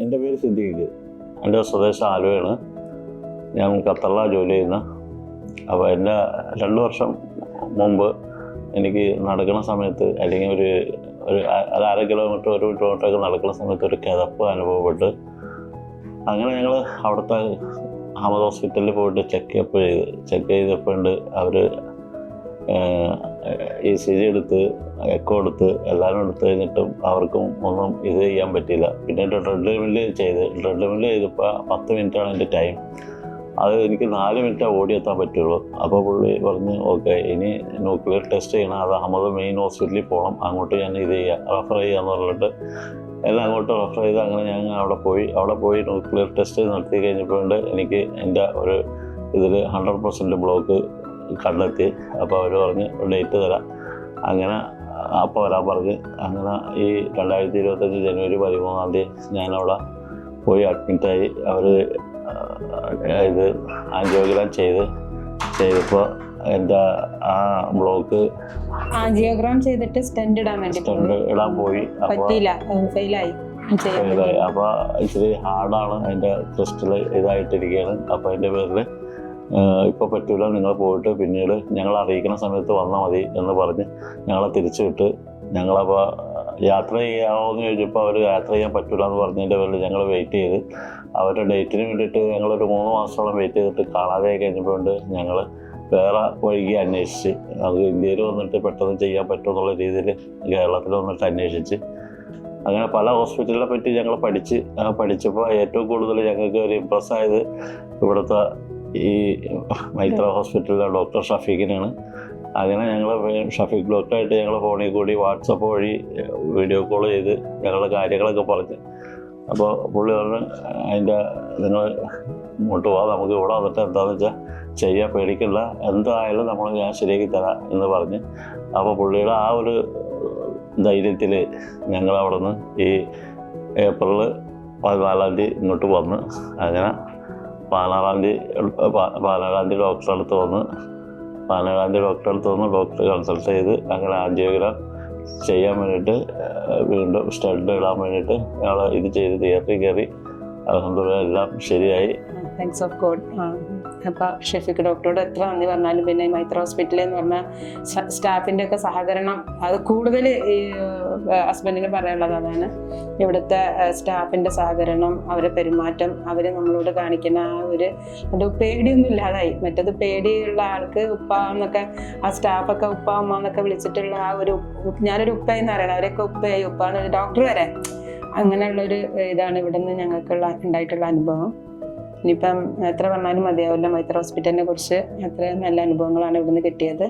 എന്റെ പേര് സിദ്ദീഖ്. എന്റെ സ്വദേശം ആലുവയാണ്. ഞാൻ ഖത്തറിലാണ് ജോലി ചെയ്യുന്ന. അപ്പോൾ എന്റെ രണ്ട് വർഷം മുമ്പ് എനിക്ക് നടക്കുന്ന സമയത്ത് അല്ലെങ്കിൽ ഒരു ഒരു അത് അര കിലോമീറ്റർ ഒരു കിലോമീറ്റർ ഒക്കെ നടക്കുന്ന സമയത്ത് ഒരു കിതപ്പ് അനുഭവപ്പെട്ട് അങ്ങനെ ഞങ്ങൾ അവിടുത്തെ അഹമ്മദ് ഹോസ്പിറ്റലിൽ പോയിട്ട് ചെക്കപ്പ് ചെയ്ത് ചെക്ക് ചെയ്തപ്പോൾ അവർ ഇ സി ജി എടുത്ത് എക്കോ എടുത്ത് എല്ലാവരും എടുത്തു കഴിഞ്ഞിട്ടും അവർക്കും ഒന്നും ഇത് ചെയ്യാൻ പറ്റിയില്ല. പിന്നെ ഡ്രെഡ് മില്ല് ചെയ്ത് ഡ്രെഡ് മില്ല് ചെയ്തപ്പോൾ പത്ത് മിനിറ്റാണ് എന്റെ ടൈം അത് എനിക്ക് നാല് മിനിറ്റേ ഓടിയെത്താൻ പറ്റുള്ളൂ. അപ്പോൾ പുള്ളി പറഞ്ഞ് ഓക്കെ ഇനി ന്യൂക്ലിയർ ടെസ്റ്റ് ചെയ്യണം. അത് അമ്മത് മെയിൻ ഹോസ്പിറ്റലിൽ പോകണം അങ്ങോട്ട് ഞാൻ ഇത് ചെയ്യാം. റെഫർ ചെയ്യാന്ന് പറഞ്ഞിട്ട് എല്ലാം അങ്ങോട്ട് റെഫർ ചെയ്ത് അങ്ങനെ ഞാൻ അവിടെ പോയി. അവിടെ പോയി ന്യൂക്ലിയർ ടെസ്റ്റ് നടത്തി കഴിഞ്ഞപ്പോഴുണ്ട് എനിക്ക് എന്റെ ഒരു ഇതിൽ ഹൺഡ്രഡ് പെർസെന്റ് ബ്ലോക്ക് കണ്ടെത്തി. അപ്പോൾ അവർ പറഞ്ഞ് ഡേറ്റ് തരാം. അങ്ങനെ അപ്പോൾ വരാൻ പറഞ്ഞ് അങ്ങനെ ഈ രണ്ടായിരത്തി ഇരുപത്തഞ്ച് ജനുവരി പതിമൂന്നാം തീയതി ഞാനവിടെ പോയി അഡ്മിറ്റായി അവർ ഇത് ആൻജിയോഗ്രാം ചെയ്ത് ചെയ്തപ്പോൾ എന്റെ ആ ബ്ലോക്ക് ആൻജിയോഗ്രാം ചെയ്തിട്ട് സ്റ്റെൻഡ് ഇടാൻ വേണ്ടി സ്റ്റെൻഡ് ഇടാൻ പോയി. പറ്റിയില്ല. ഫെയിലായി അപ്പോൾ ഇച്ചിരി ഹാർഡാണ് അതിന്റെ ക്രിസ്റ്റൽ ഇതായിട്ടിരിക്കുകയാണ്. അപ്പോൾ അതിന്റെ പേരിൽ ഇപ്പോൾ പറ്റൂല നിങ്ങൾ പോയിട്ട് പിന്നീട് ഞങ്ങൾ അറിയിക്കുന്ന സമയത്ത് വന്നാൽ മതി എന്ന് പറഞ്ഞ് ഞങ്ങളെ തിരിച്ചു വിട്ട് ഞങ്ങളപ്പോൾ യാത്ര ചെയ്യാമോ എന്ന് ചോദിച്ചപ്പോൾ അവർ യാത്ര ചെയ്യാൻ പറ്റൂല എന്ന് പറഞ്ഞതിന്റെ പേരിൽ ഞങ്ങൾ വെയിറ്റ് ചെയ്ത് അവരുടെ ഡേറ്റിന് വേണ്ടിയിട്ട് ഞങ്ങളൊരു മൂന്ന് മാസത്തോളം വെയിറ്റ് ചെയ്തിട്ട് കാണാതെ കഴിഞ്ഞപ്പോൾ ഉണ്ട് ഞങ്ങൾ വേറെ വഴിക്ക് അന്വേഷിച്ച് അത് ഇന്ത്യയിൽ വന്നിട്ട് പെട്ടെന്ന് ചെയ്യാൻ പറ്റുമെന്നുള്ള രീതിയിൽ കേരളത്തിൽ വന്നിട്ട് അന്വേഷിച്ച് അങ്ങനെ പല ഹോസ്പിറ്റലിനെ പറ്റി ഞങ്ങൾ പഠിച്ച് പഠിച്ചപ്പോൾ ഏറ്റവും കൂടുതൽ ഞങ്ങൾക്ക് ഒരു ഇമ്പ്രസ് ആയത് ഇവിടുത്തെ ഈ മൈത്ര ഹോസ്പിറ്റലിലെ ഡോക്ടർ ഷഫീഖിനാണ് അങ്ങനെ ഞങ്ങൾ ഷഫീഖ് ഡോക്ടറായിട്ട് ഞങ്ങൾ ഫോണിൽ കൂടി വാട്സപ്പ് വഴി വീഡിയോ കോൾ ചെയ്ത് ഞങ്ങളുടെ കാര്യങ്ങളൊക്കെ പറഞ്ഞ്. അപ്പോൾ പുള്ളി പറഞ്ഞു അതിന്റെ നിങ്ങൾ ഇങ്ങോട്ട് പോവാം നമുക്ക് ഇവിടെ വന്നിട്ട് എന്താണെന്ന് വെച്ചാൽ ചെയ്യാൻ പേടിക്കില്ല എന്തായാലും നമ്മൾ ഞാൻ ശരിയാക്കി തരാം എന്ന് പറഞ്ഞ്. അപ്പോൾ പുള്ളിയുടെ ആ ഒരു ധൈര്യത്തിൽ ഞങ്ങൾ അവിടെ നിന്ന് ഈ ഏപ്രിൽ പതിനാലാം തീയതി ഇങ്ങോട്ട് വന്ന് അങ്ങനെ പാലാറാന്തി പ- പതിനാലാം തീയതി ഡോക്ടറെ അടുത്ത് വന്ന് പാലാറാന്തി ഡോക്ടറെ അടുത്ത് വന്ന് ഡോക്ടറെ കൺസൾട്ട് ചെയ്ത് അങ്ങനെ ആൻജിയോഗ്രാം ചെയ്യാൻ വേണ്ടിയിട്ട് വീണ്ടും സ്റ്റഡ് ഇടാൻ വേണ്ടിയിട്ട് ഞങ്ങൾ ഇത് ചെയ്ത് തിയേറ്ററിൽ കയറി. അലഹമ്മദുള്ള എല്ലാം ശരിയായി. താങ്ക്സ് ഓഫ് ഗോഡ് അപ്പൊ ഷെഫിക്ക് ഡോക്ടറോട് എത്ര നന്ദി പറഞ്ഞാലും പിന്നെ മൈത്ര ഹോസ്പിറ്റലിൽ എന്ന് പറഞ്ഞാൽ സ്റ്റാഫിന്റെ ഒക്കെ സഹകരണം അത് കൂടുതൽ ഈ ഹസ്ബൻഡിന് പറയാനുള്ളത് അതാണ്. ഇവിടുത്തെ സ്റ്റാഫിന്റെ സഹകരണം അവരെ പെരുമാറ്റം അവർ നമ്മളോട് കാണിക്കുന്ന ആ ഒരു അത് പേടിയൊന്നും ഇല്ലാതായി. മറ്റത് പേടിയുള്ള ആൾക്ക് ഉപ്പ എന്നൊക്കെ ആ സ്റ്റാഫൊക്കെ ഉപ്പ അമ്മ എന്നൊക്കെ വിളിച്ചിട്ടുള്ള ആ ഒരു ഞാനൊരു ഉപ്പ എന്ന് പറയണം അവരൊക്കെ ഉപ്പയായി. ഉപ്പ എന്നൊരു ഡോക്ടർ വരെ. അങ്ങനെയുള്ളൊരു ഇതാണ് ഇവിടെ നിന്ന് ഞങ്ങൾക്കുള്ള ഉണ്ടായിട്ടുള്ള അനുഭവം. ഇനിയിപ്പം എത്ര പറഞ്ഞാലും മതിയാവില്ല മൈത്ര ഹോസ്പിറ്റലിനെ കുറിച്ച്. അത്രയും നല്ല അനുഭവങ്ങളാണ് ഇവിടുന്ന് കിട്ടിയത്.